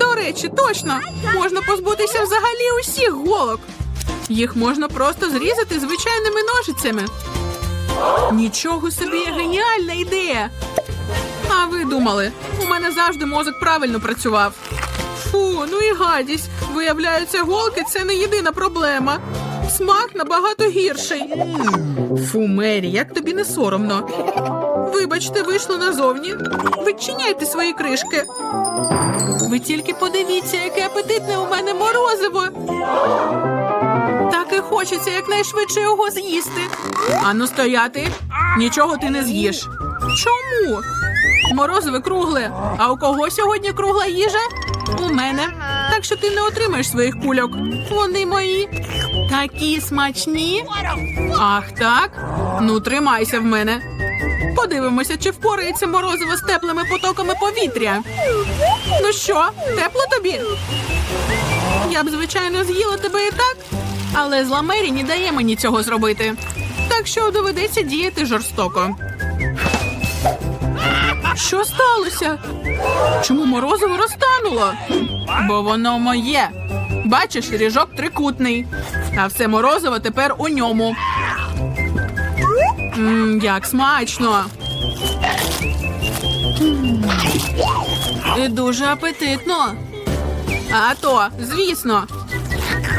До речі, точно можна позбутися взагалі усіх голок. Їх можна просто зрізати звичайними ножицями. Нічого собі геніальна ідея. А ви думали, у мене завжди мозок правильно працював. Фу, ну і гадість. Виявляється, голки це не єдина проблема. Смак набагато гірший. Фу, Мері, як тобі не соромно. Вибачте, вийшло назовні. Відчиняйте свої кришки. Ви тільки подивіться, яке апетитне у мене морозиво. Так і хочеться якнайшвидше його з'їсти. Ану стояти. Нічого ти не з'їш. Чому? Морозиве кругле. А у кого сьогодні кругла їжа? У мене. Так що ти не отримаєш своїх кульок. Вони мої. Такі смачні. Ах, так? Ну, тримайся в мене. Подивимося, чи впорається морозиво з теплими потоками повітря. Ну що, тепло тобі? Я б, звичайно, з'їла тебе і так, але зла Мері не дає мені цього зробити. Так що доведеться діяти жорстоко. Що сталося? Чому морозиво розтануло? Бо воно моє. Бачиш, ріжок трикутний, а все морозиво тепер у ньому. Мм, як смачно. І дуже апетитно. А то, звісно.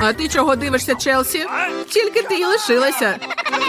А ти чого дивишся, Челсі? Тільки ти й лишилася.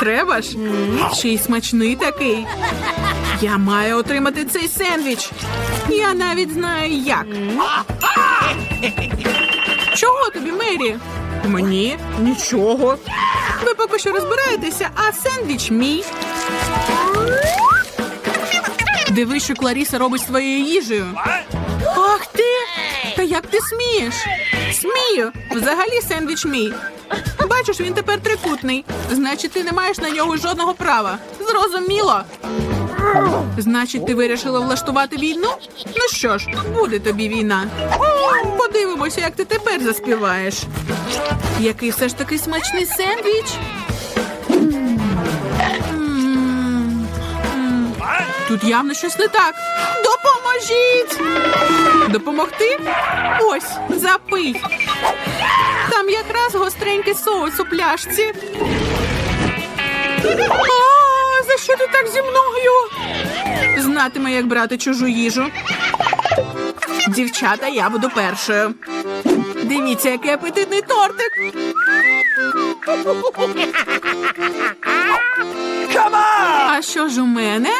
Треба ж? Ще й смачний такий. Я маю отримати цей сендвіч. Я навіть знаю як. Чого тобі, Мері? Мені нічого. Ви поки що розбираєтеся, а сендвіч мій. Дивись, що Кларіса робить з твоєю їжею. Ах ти! Та як ти смієш? Смію. Взагалі сендвіч мій. Бачиш, він тепер трикутний. Значить, ти не маєш на нього жодного права. Зрозуміло. Значить, ти вирішила влаштувати війну? Ну що ж, буде тобі війна. Подивимося, як ти тепер заспіваєш. Який все ж таки смачний сендвіч? Тут явно щось не так. Допоможіть! Допомогти? Ось, запий. Там якраз гостренький соус у пляшці. А, за що ти так зі мною? Знатиме, як брати чужу їжу. Дівчата, я буду першою. Дивіться, який апетитний тортик. А що ж у мене?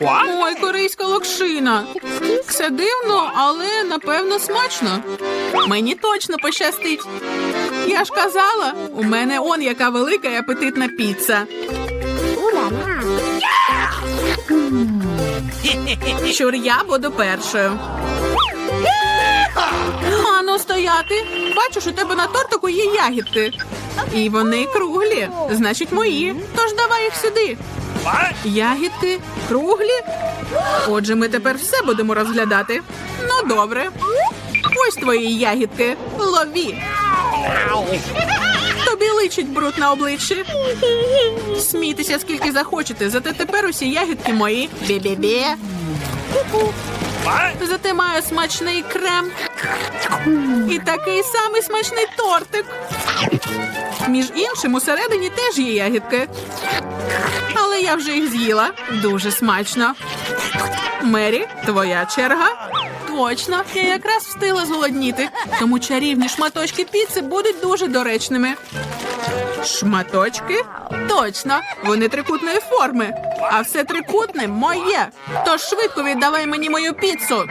Ой, корейська локшина. Все дивно, але напевно смачно. Мені точно пощастить. Я ж казала, у мене он яка велика і апетитна піца. Щур, я буду першою. Ану, стояти. Бачиш, у тебе на тортику є ягідки. І вони круглі, значить мої. Тож давай їх сюди. Ягідки круглі. Отже, ми тепер все будемо розглядати. Ну, добре. Ось твої ягідки. Лові. Тобі личить бруд на обличчі. Смійтеся скільки захочете, зате тепер усі ягідки мої. Бі-бі-бі. Зате маю смачний крем. І такий самий смачний тортик. Між іншим, усередині теж є ягідки. Але я вже їх з'їла. Дуже смачно. Мері, твоя черга. Точно, я якраз встигла зголодніти, тому чарівні шматочки піци будуть дуже доречними. Шматочки? Точно, вони трикутної форми. А все трикутне моє. Тож швидко віддавай мені мою піцу.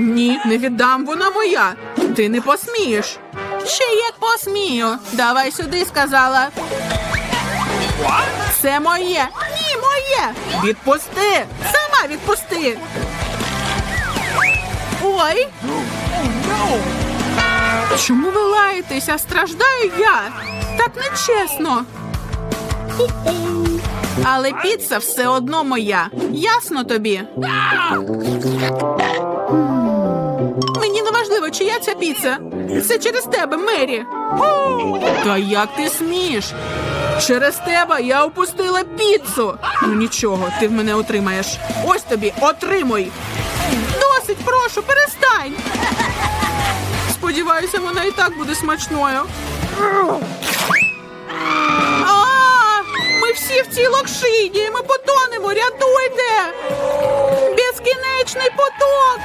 Ні, не віддам, вона моя. Ти не посмієш. Ще як посмію. Давай сюди, сказала. Це моє. Ні, моє. Відпусти. Сама відпусти. Ой. Чому ви лаєтеся? Страждаю я. Так нечесно. Але піца все одно моя. Ясно тобі? Мені не важливо, чия ця піца. Це через тебе, Мері. Та як ти смієш? Через тебе я опустила піцу. Ну нічого, ти в мене отримаєш. Ось тобі, отримуй. Досить, прошу, перестань. Сподіваюся, вона і так буде смачною. А, ми всі в цій локшині. Ми потонемо. Рятуйте! Безкінечний поток.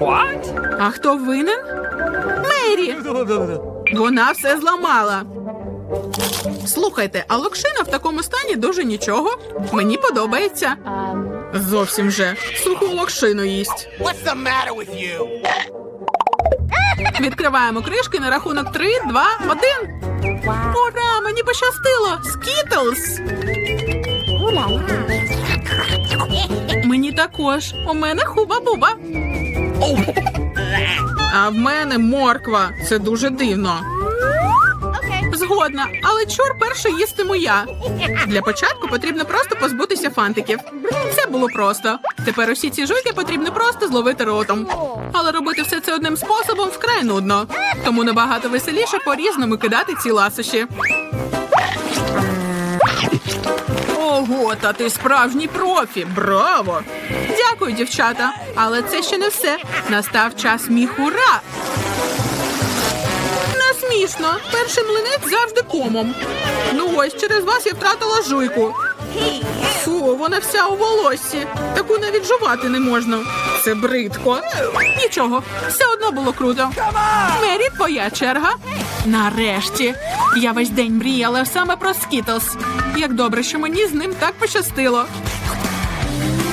А хто винен? Мері. Вона все зламала. Слухайте, а локшина в такому стані дуже нічого. Мені подобається. Зовсім же. Суху локшину їсть. What's the matter with you? Відкриваємо кришки на рахунок 3, 2, 1. Ура! Мені пощастило! Скітлз! Мені також. У мене хуба-буба. А в мене морква. Це дуже дивно. Згодна, але чур перше їстиму я. Для початку потрібно просто позбутися фантиків. Це було просто. Тепер усі ці жуйки потрібно просто зловити ротом. Але робити все це одним способом вкрай нудно. Тому набагато веселіше по-різному кидати ці ласощі. Ого, та ти справжній профі! Браво! Дякую, дівчата. Але це ще не все. Настав час міхура. Не смішно. Перший млинець завжди комом. Ну ось через вас я втратила жуйку. Фу, вона вся у волоссі. Таку навіть жувати не можна. Це бридко. Нічого, все одно було круто. Мері, твоя черга. Нарешті. Я весь день мріяла саме про Скітлз. Як добре, що мені з ним так пощастило.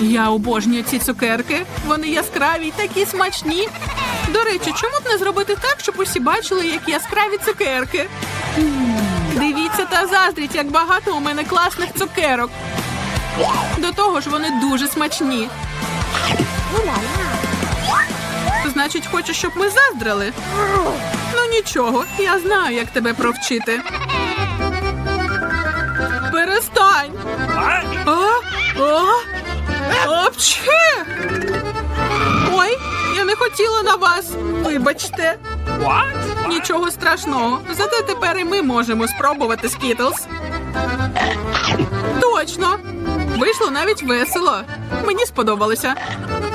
Я обожнюю ці цукерки. Вони яскраві й такі смачні. До речі, чому б не зробити так, щоб усі бачили, як яскраві цукерки? Дивіться та заздріть, як багато у мене класних цукерок. До того ж, вони дуже смачні. Значить, хочеш, щоб ми заздрили? Ну нічого, я знаю, як тебе провчити. Перестань! А? А? Апчхе! Ой, я не хотіла на вас. Вибачте. Нічого страшного. Зате тепер і ми можемо спробувати Скітлз. Точно. Вийшло навіть весело. Мені сподобалося.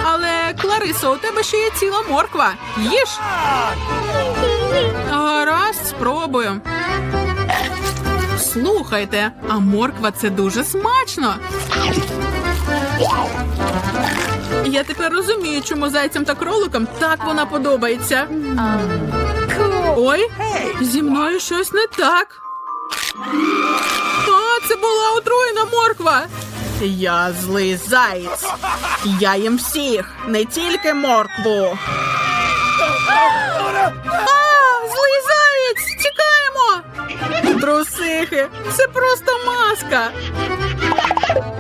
Але, Кларисо, у тебе ще є ціла морква. Їж. Гаразд, спробую. Слухайте, а морква це дуже смачно. Я тепер розумію, чому зайцям та кроликам так вона подобається. Ой, зі мною щось не так. А, це була отруєна морква. Я злий заєць. Я їм всіх, не тільки моркву. А, злий заєць! Тікаємо! Трусихи, це просто маска.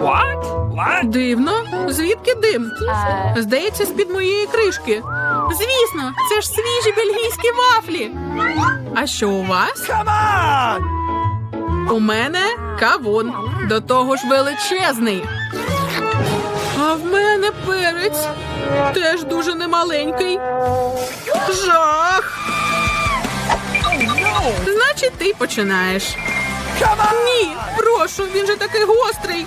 What? What? Дивно, звідки дим? Здається, з-під моєї кришки. Звісно, це ж свіжі бельгійські вафлі. А що у вас? Come on! У мене кавун. До того ж величезний. А в мене перець теж дуже немаленький. Жах! Ти починаєш. Come on! Ні, прошу, він же такий гострий.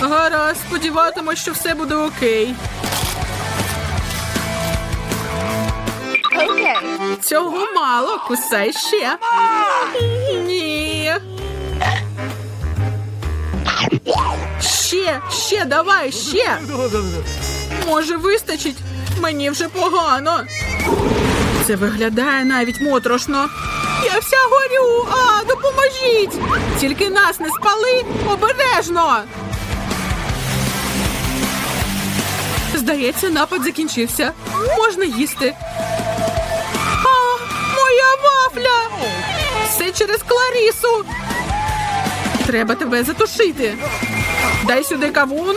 Гаразд, сподіватимось, що все буде окей. Цього мало, кусай ще. Ні. Ще, ще, давай, ще. Може, вистачить? Мені вже погано. Це виглядає навіть моторошно. Я Я вся горю. А, допоможіть! Тільки нас не спали обережно. Здається, напад закінчився. Можна їсти. А, моя вафля! Все через Кларісу. Треба тебе затушити. Дай сюди кавун.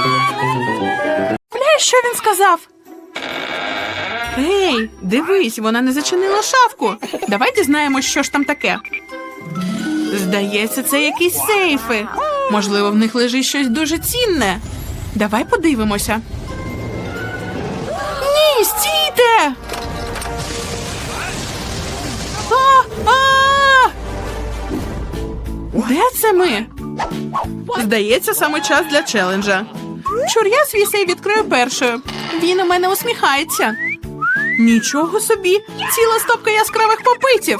Що він сказав? Ей, дивись, вона не зачинила шафку. Давай дізнаємось, що ж там таке. Здається, це якісь сейфи. Можливо, в них лежить щось дуже цінне. Давай подивимося. Ні, стійте! А, а! Де це ми? Здається, саме час для челенджа. Чур, я свій сейф відкрию першою. Він у мене усміхається. Нічого собі, ціла стопка яскравих попитів.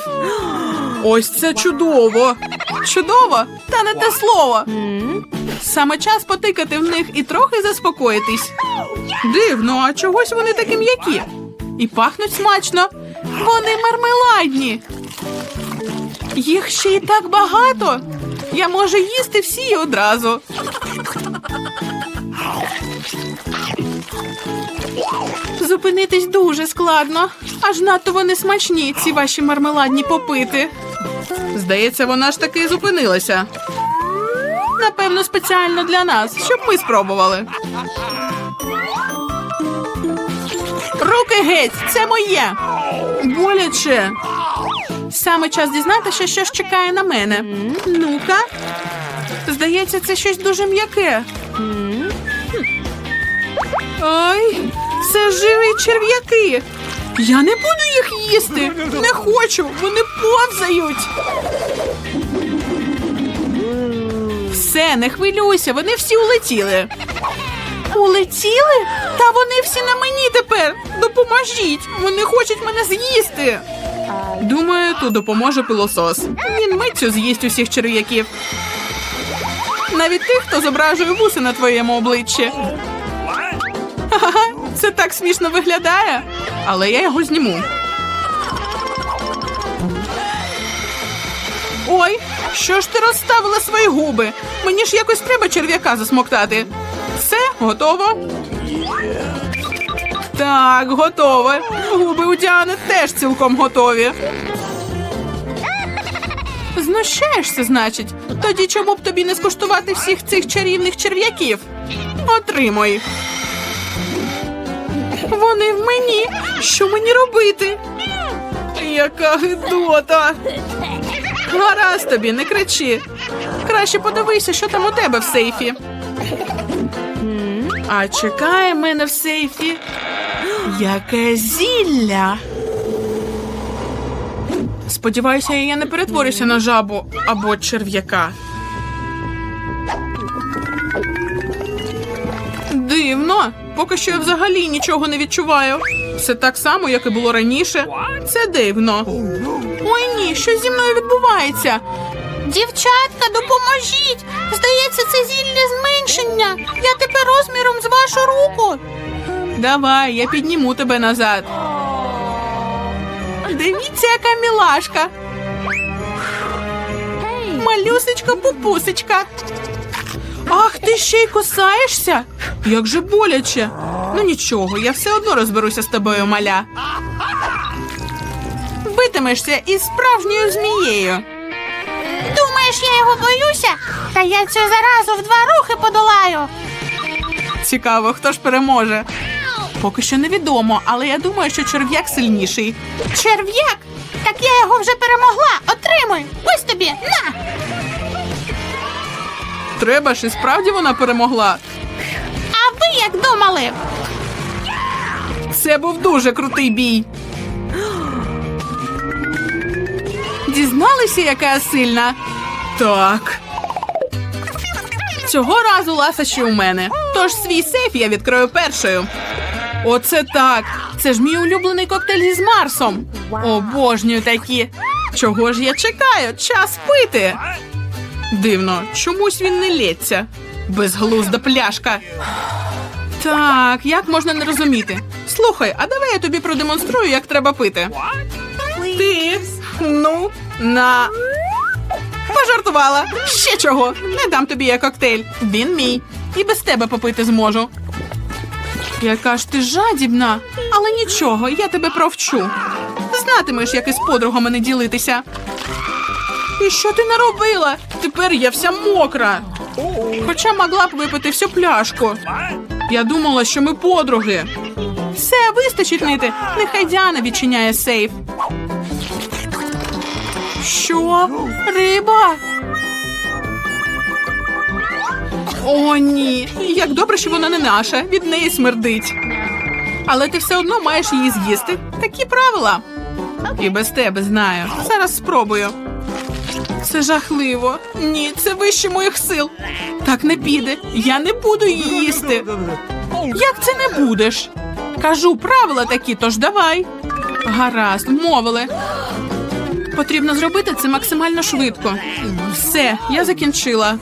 Ось це чудово. Чудово, та не те слово. Саме час потикати в них і трохи заспокоїтись. Дивно, а чогось вони такі м'які. І пахнуть смачно. Вони мармеладні. Їх ще й так багато. Я можу їсти всі одразу. Зупинитись дуже складно. Аж надто вони смачні, ці ваші мармеладні попити. Здається, вона ж таки зупинилася. Напевно, спеціально для нас, щоб ми спробували. Руки геть, це моє. Боляче. Саме час дізнатися, що ж чекає на мене. Ну-ка. Здається, це щось дуже м'яке. Ой, це живі черв'яки. Я не буду їх їсти. Не хочу, вони повзають. Все, не хвилюйся, вони всі улетіли. Улетіли? Та вони всі на мені тепер. Допоможіть. Вони хочуть мене з'їсти. Думаю, тут допоможе пилосос. Він миттю з'їсть усіх черв'яків. Навіть тих, хто зображує вуси на твоєму обличчі. Ха-ха, це так смішно виглядає, але я його зніму. Ой, що ж ти розставила свої губи? Мені ж якось треба черв'яка засмоктати. Все, готово. Так, готове. Губи у Діани теж цілком готові. Знущаєшся, значить. Тоді чому б тобі не скуштувати всіх цих чарівних черв'яків? Отримуй. Вони в мені. Що мені робити? Яка гидота. Гаразд тобі, не кричи. Краще подивися, що там у тебе в сейфі. А чекає мене в сейфі. Яке зілля. Сподіваюся, я не перетворюся на жабу або черв'яка. Дивно. Поки що я взагалі нічого не відчуваю. Все так само, як і було раніше. Це дивно. Ой ні, що зі мною відбувається? Дівчатка, допоможіть! Здається, це зілля зменшення. Я тепер розміром з вашу руку. Давай, я підніму тебе назад. Дивіться, яка мілашка. Малюсечка пупусечка. Ах, ти ще й кусаєшся? Як же боляче. Ну нічого, я все одно розберуся з тобою, маля. Битимешся із справжньою змією. Думаєш, я його боюся? Та я цю заразу в два рухи подолаю. Цікаво, хто ж переможе. Поки що невідомо, але я думаю, що черв'як сильніший. Черв'як? Так я його вже перемогла. Отримуй. Ось тобі. На! Треба ж і справді вона перемогла. А ви як думали? Це був дуже крутий бій. Дізналися, яка я сильна? Так. Цього разу ласощі у мене. Тож свій сейф я відкрию першою. Оце так. Це ж мій улюблений коктейль із Марсом. Обожнюю такі. Чого ж я чекаю? Час пити. Дивно, чомусь він не лється. Безглузда пляшка. Так, як можна не розуміти? Слухай, а давай я тобі продемонструю, як треба пити. Ти ну на пожартувала. Ще чого? Не дам тобі я коктейль. Він мій. І без тебе попити зможу. Яка ж ти жадібна, але нічого, я тебе провчу. Знатимеш, як із подругами не ділитися. І що ти наробила? Тепер я вся мокра. Хоча могла б випити всю пляшку. Я думала, що ми подруги. Все, вистачить нити. Нехай Діана відчиняє сейф. Що? Риба? О, ні. Як добре, що вона не наша. Від неї смердить. Але ти все одно маєш її з'їсти. Такі правила. І без тебе знаю. Зараз спробую. Це жахливо. Ні, це вище моїх сил. Так не піде. Я не буду її їсти. Як це не будеш? Кажу, правила такі, тож давай. Гаразд, мовили. Потрібно зробити це максимально швидко. Все, я закінчила.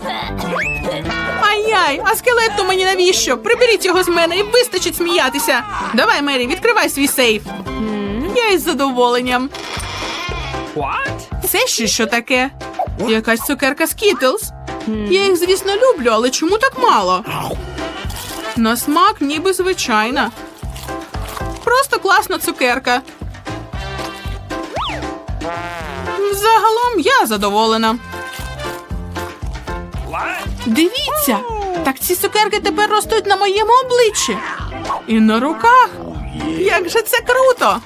Ай-яй, а скелет то мені навіщо? Приберіть його з мене і вистачить сміятися. Давай, Мері, відкривай свій сейф. Я із задоволенням. What? Це ще що таке? Якась цукерка Skittles. Я їх, звісно, люблю, але чому так мало? На смак ніби звичайна. Просто класна цукерка. Загалом я задоволена. Дивіться, так ці цукерки тепер ростуть на моєму обличчі. І на руках. Як же це круто!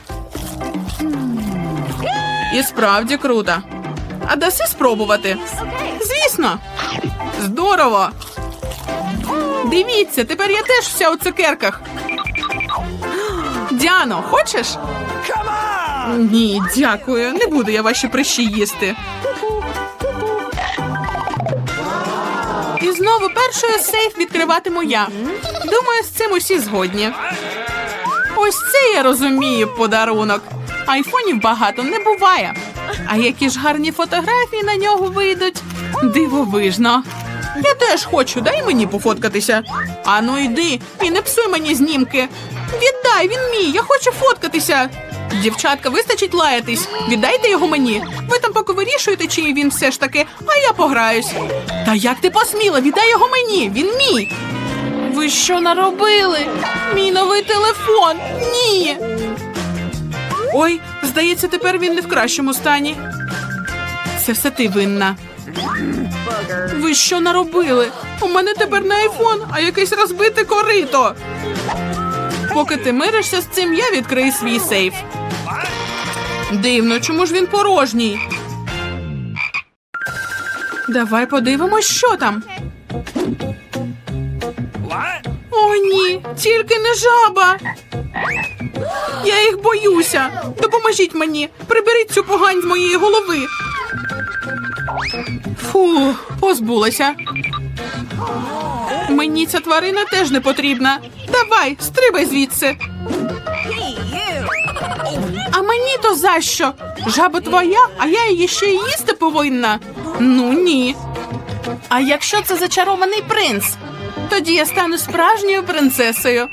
І справді круто. А даси спробувати? Звісно. Здорово. Дивіться, тепер я теж вся у цукерках. Діано, хочеш? Ні, дякую. Не буду я ваші прищі їсти. І знову першою сейф відкриватиму я. Думаю, з цим усі згодні. Ось це я розумію подарунок. Айфонів багато не буває. А які ж гарні фотографії на нього вийдуть. Дивовижно. Я теж хочу, дай мені пофоткатися. Ану йди і не псуй мені знімки. Віддай, він мій, я хочу фоткатися. Дівчатка, вистачить лаятись. Віддайте його мені. Ви там поки вирішуєте, чиї він все ж таки, а я пограюсь. Та як ти посміла? Віддай його мені, він мій. Ви що наробили? Мій новий телефон. Ні. Ой, здається, тепер він не в кращому стані. Це все ти винна. Ви що наробили? У мене тепер не айфон, а якесь розбите корито. Поки ти миришся з цим, я відкрию свій сейф. Дивно, чому ж він порожній? Давай подивимось, що там. О, ні, тільки не жаба. Я їх боюся. Допоможіть мені. Приберіть цю погань з моєї голови. Фу, позбулася. Мені ця тварина теж не потрібна. Давай, стрибай звідси. Мені то за що? Жаба твоя, а я її ще й їсти повинна. Ну ні. А якщо це зачарований принц? Тоді я стану справжньою принцесою.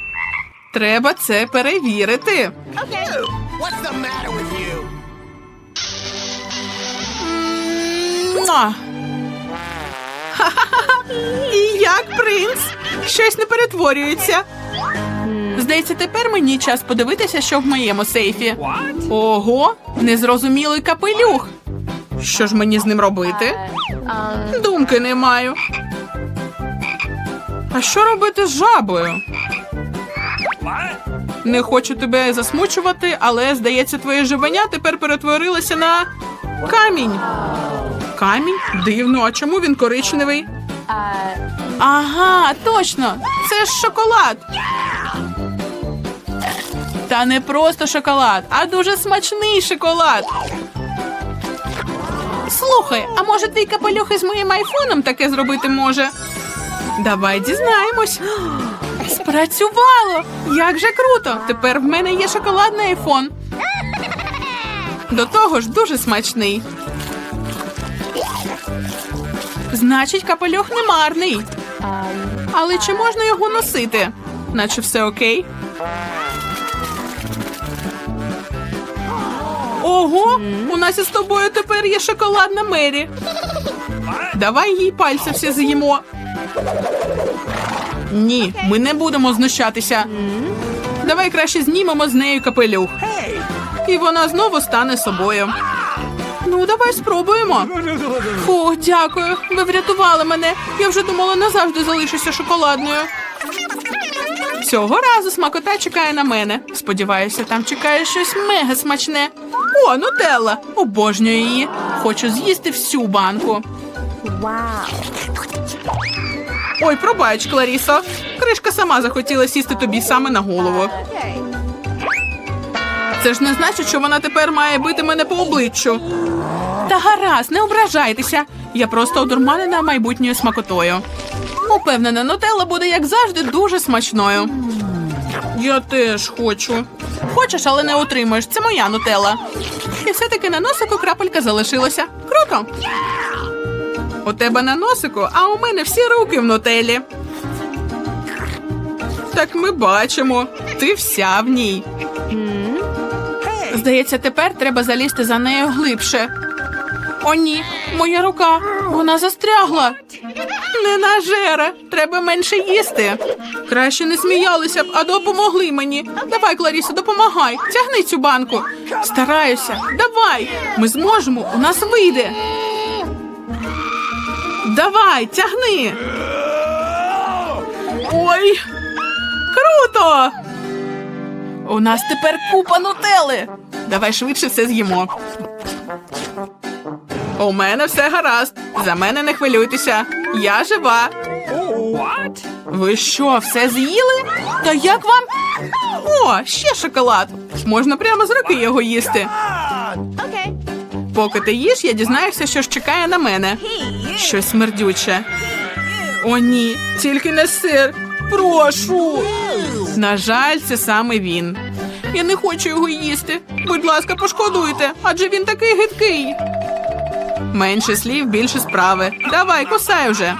Треба це перевірити. What's the matter with you? Муа. Ха-ха-ха. І як принц? Щось не перетворюється. Здається, тепер мені час подивитися, що в моєму сейфі. Ого, незрозумілий капелюх. Що ж мені з ним робити? Думки не маю. А що робити з жабою? Не хочу тебе засмучувати, але здається, твоє живання тепер перетворилося на камінь. Камінь? Дивно, а чому він коричневий? Ага, точно! Це ж шоколад. Та не просто шоколад, а дуже смачний шоколад. Слухай, а може твій капелюх із моїм айфоном таке зробити може? Давай дізнаємось. Спрацювало! Як же круто! Тепер в мене є шоколадний айфон. До того ж дуже смачний. Значить, капелюх не марний. Але чи можна його носити? Наче все окей. Ого, у нас із тобою тепер є шоколадна Мері. Давай їй пальці всі з'їмо. Ні, ми не будемо знущатися. Давай краще знімемо з нею капелюх. І вона знову стане собою. Ну, давай спробуємо. Фу, дякую. Ви врятували мене. Я вже думала, назавжди залишуся шоколадною. Цього разу смакота чекає на мене. Сподіваюся, там чекає щось мега смачне. О, нутелла! Обожнюю її. Хочу з'їсти всю банку. Ой, пробач, Кларісо. Кришка сама захотіла сісти тобі саме на голову. Це ж не значить, що вона тепер має бити мене по обличчю. Та гаразд, не ображайтеся. Я просто одурманена майбутньою смакотою. Упевнена, нутелла буде, як завжди, дуже смачною. Я теж хочу. Хочеш, але не отримаєш. Це моя нутелла. І все-таки на носику крапелька залишилася. Круто. У тебе на носику, а у мене всі руки в нутеллі. Так ми бачимо. Ти вся в ній. Здається, тепер треба залізти за нею глибше. О, ні, моя рука. Вона застрягла. Не нажера. Треба менше їсти. Краще не сміялися б, а допомогли мені. Давай, Кларісо, допомагай. Тягни цю банку. Стараюся. Давай. Ми зможемо. У нас вийде. Давай, тягни. Ой. Круто! У нас тепер купа нутели. Давай швидше все з'їмо. У мене все гаразд. За мене не хвилюйтеся. Я жива. What? Ви що, все з'їли? Та як вам? О, ще шоколад. Можна прямо з руки його їсти. Поки ти їш, я дізнаюся, що ж чекає на мене. Щось смердюче. О, ні, тільки не сир. Прошу. На жаль, це саме він. Я не хочу його їсти. Будь ласка, пошкодуйте, адже він такий гидкий. Менше слів, більше справи. Давай, кусай вже.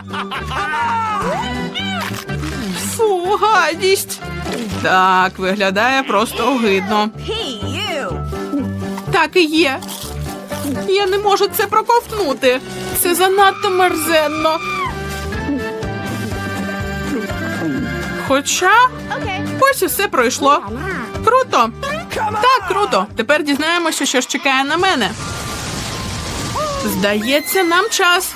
Фу, гадість. Так, виглядає просто огидно. Так і є. Я не можу це проковтнути. Це занадто мерзенно. Хоча ось і все пройшло. Круто. Так, круто. Тепер дізнаємося, що ж чекає на мене. Здається, нам час.